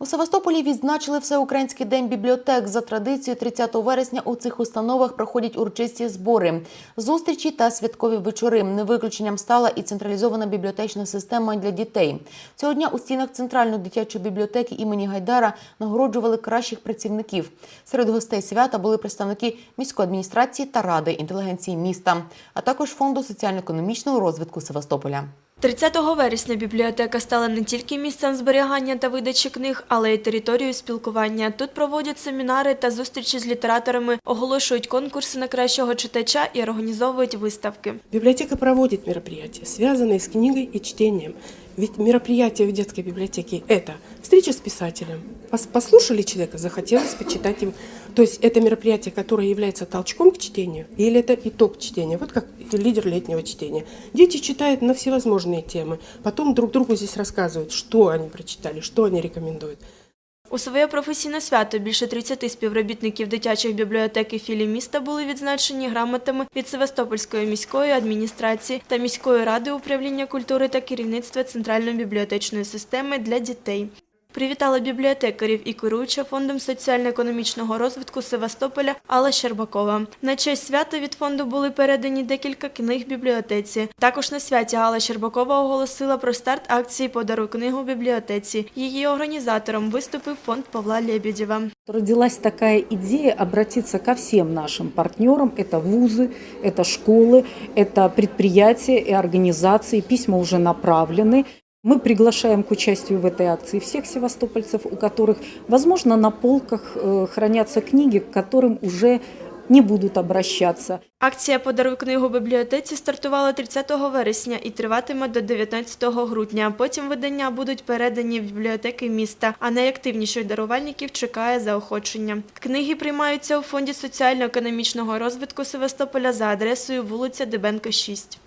У Севастополі відзначили Всеукраїнський день бібліотек. За традицією 30 вересня у цих установах проходять урочисті збори, зустрічі та святкові вечори. Не виключенням стала і централізована бібліотечна система для дітей. Цього дня у стінах центральної дитячої бібліотеки імені Гайдара нагороджували кращих працівників. Серед гостей свята були представники міської адміністрації та ради інтелігенції міста, а також фонду соціально-економічного розвитку Севастополя. 30 вересня бібліотека стала не тільки місцем зберігання та видачі книг, але й територією спілкування. Тут проводять семінари та зустрічі з літераторами, оголошують конкурси на кращого читача і організовують виставки. Бібліотека проводить мероприятия, связанные с книгой и чтением. Ведь мероприятие в детской библиотеке – это встреча с писателем. Пос- Послушали человека, захотелось почитать его. То есть это мероприятие, которое является толчком к чтению, или это итог чтения, вот как лидер летнего чтения. Дети читают на всевозможные темы, потом друг другу здесь рассказывают, что они прочитали, что они рекомендуют. У своє професійне свято більше 30 співробітників дитячих бібліотек і філій міста були відзначені грамотами від Севастопольської міської адміністрації та міської ради управління культури та керівництва центральної бібліотечної системи для дітей Привітала бібліотекарів і керуюча фондом соціально-економічного розвитку Севастополя Алла Щербакова. На честь свята від фонду були передані декілька книг бібліотеці. Також на святі Алла Щербакова оголосила про старт акції «Подаруй книгу бібліотеці. Її організатором виступив фонд Павла Лебедєва. Родилась такая идея обратиться ко всем нашим партнерам. Это вузы, это школы, это предприятия и организации. Письма уже направлены. Мы приглашаем к участию в этой акции всех севастопольцев, у которых, возможно, на полках э, хранятся книги, к которым уже не будут обращаться. Акція «Подаруй книгу бібліотеці» стартувала 30 вересня і триватиме до 19 грудня. Потім видання будуть передані в бібліотеки міста, а найактивніших дарувальників чекає заохочення. Книги приймаються у Фонді соціально-економічного розвитку Севастополя за адресою вулиця Дебенко, 6.